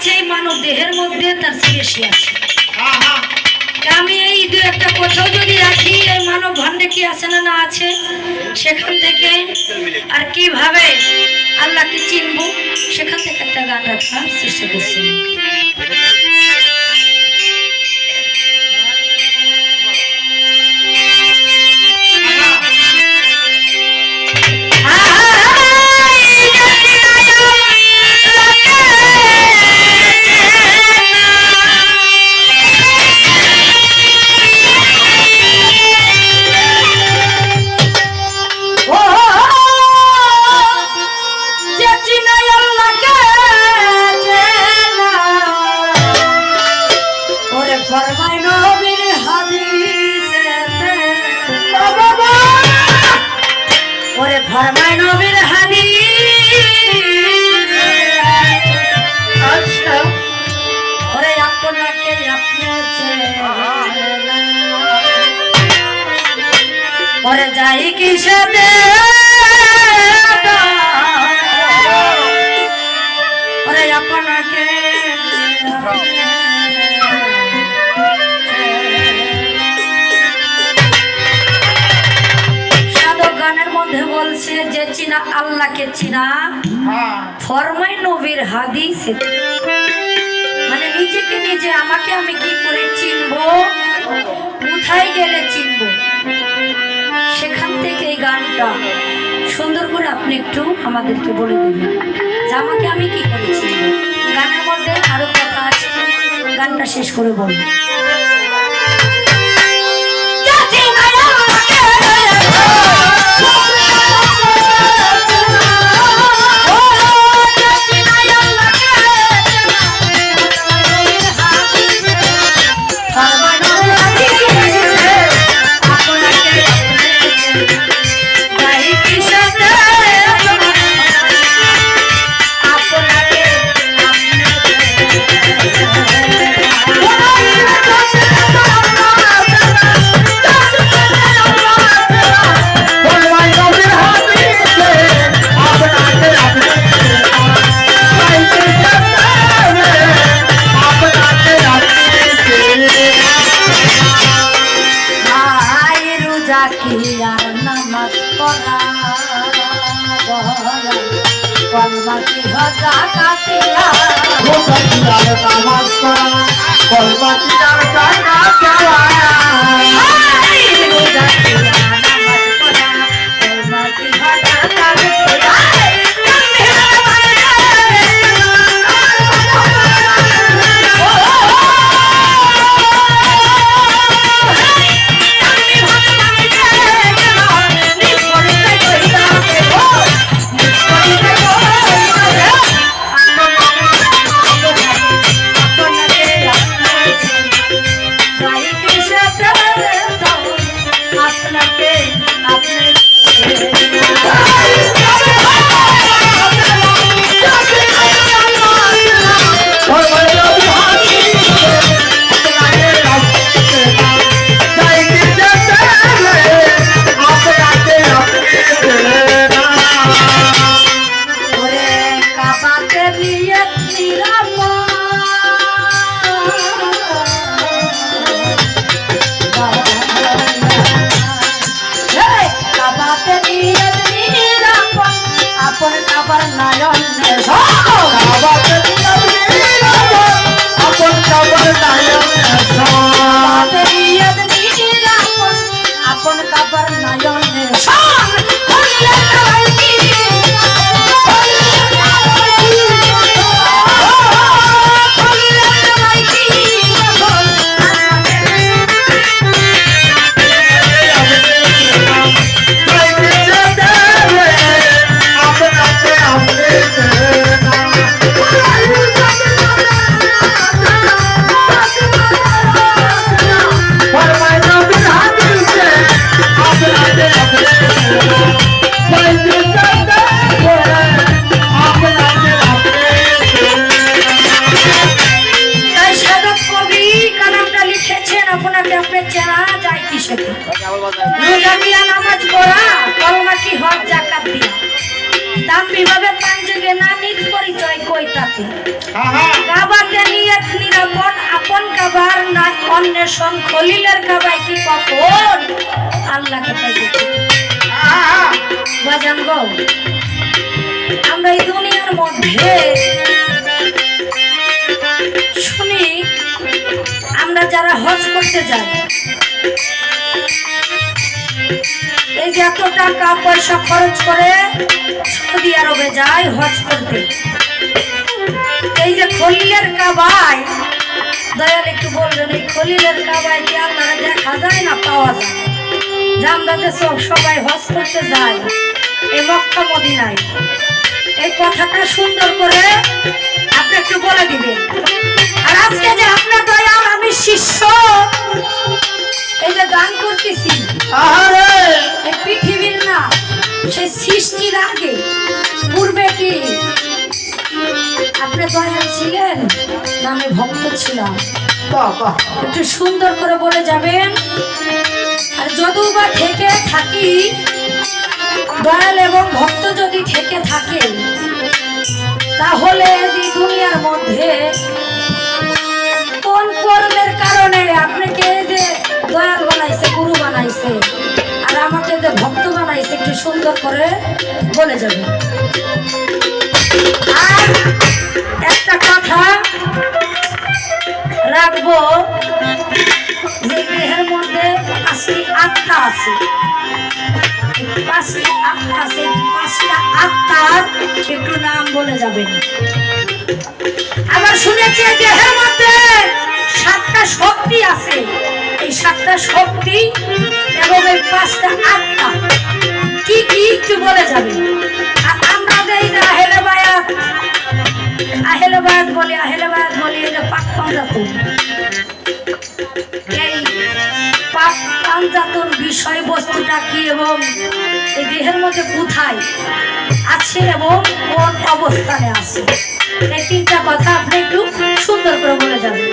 আছে, এই মানব দেহের মধ্যে তার সৃষ্টি আছে। আমি এই দু একটা কোথাও যদি রাখি, এই মানব ভান্ডে কি আছে না না আছে, সেখান থেকে আর কীভাবে আল্লাহকে চিনব, সেখান থেকে একটা গান রাখার চেষ্টা করছি। ওরে ফরমাই নবীর হাদিস আচ্ছা ওরে আপনাকে আপনি চেনা। ওরে যাই কি সাথে চিনা হ্যাঁ। ফরমাই নবীর হাদিস। মানে নিজেকে নিজে আমাকে আমি কি করে চিনবো? কোথায় গেলে চিনবো? সেখান থেকে এই গানটা সুন্দর করে আপনি একটু আমাদেরকে বলে দেবেন যে আমাকে আমি কি করে চিনবো? গানের মধ্যে আরও কথা আছে। গানটা শেষ করে বলব নামাজ রাখি কাবাতে নিয়ত নিরাপদ আপন কাবার নাই অন্বেষণ খলিলের কাবায় কি কখন? আল্লাহকে বাজান গো আমরা এই দুনিয়ার মধ্যে শুনি আমরা যারা হজ করতে যাই এই যে এত টাকা পয়সা খরচ করে সৌদি আরবে যায় হজ করতে। এই যে খলিলের কাবায় দয়াল একটু বলবেন এই খলিলের কাবায় কি দেখা যায় না পাওয়া যায়? যে আমরা যে সবাই হজ করতে যাই এই মক্কা মদিনায়। এই কথাটা সুন্দর করে আপনি একটু বলে দিবেন। আর আজকে যে আপনার দয়াল আমি শিষ্য এই যে গান করতেছি পৃথিবীর না সে সৃষ্টির আগে আপনি দয়াল ছিলেন? না আমি ভক্ত ছিলাম। একটু সুন্দর করে বলে যাবেন? আর যদিও বা থেকে থাকি দয়াল এবং ভক্ত যদি থেকে থাকে তাহলে এই দুনিয়ার মধ্যে কোন কর্মের কারণে আপনাকে যে দয়াল বানাইছে গুরু বানাইছে আর আমাকে যে ভক্ত বানাইছে একটু সুন্দর করে বলে যাবে আর একটা কথা রাখব, যে দেহের মধ্যে পাঁচটি আত্মা আছে। পাঁচটি আত্মা আছে, পাঁচটা আত্মার একটু নাম বলে যাবেন। আবার শুনেছি দেহের মধ্যে সাতটা শক্তি আছে। এই সাতটা শক্তি এবং এই পাঁচটা আত্মা। কি কি একটু বলে যাবেন? আর আমরা এই যে আহেলে বায়াত বলে বায়াত বলে আহেলে বায়াত বলি এটা পাক পাঞ্জাতুন। এই পাক পাঞ্জাতুন বিষয়বস্তুটা কি এবং এই দেহের মধ্যে কোথায় আছে এবং কোন অবস্থানে আছে? এই তিনটা কথা আপনি একটু সুন্দর করে বলে যাবেন।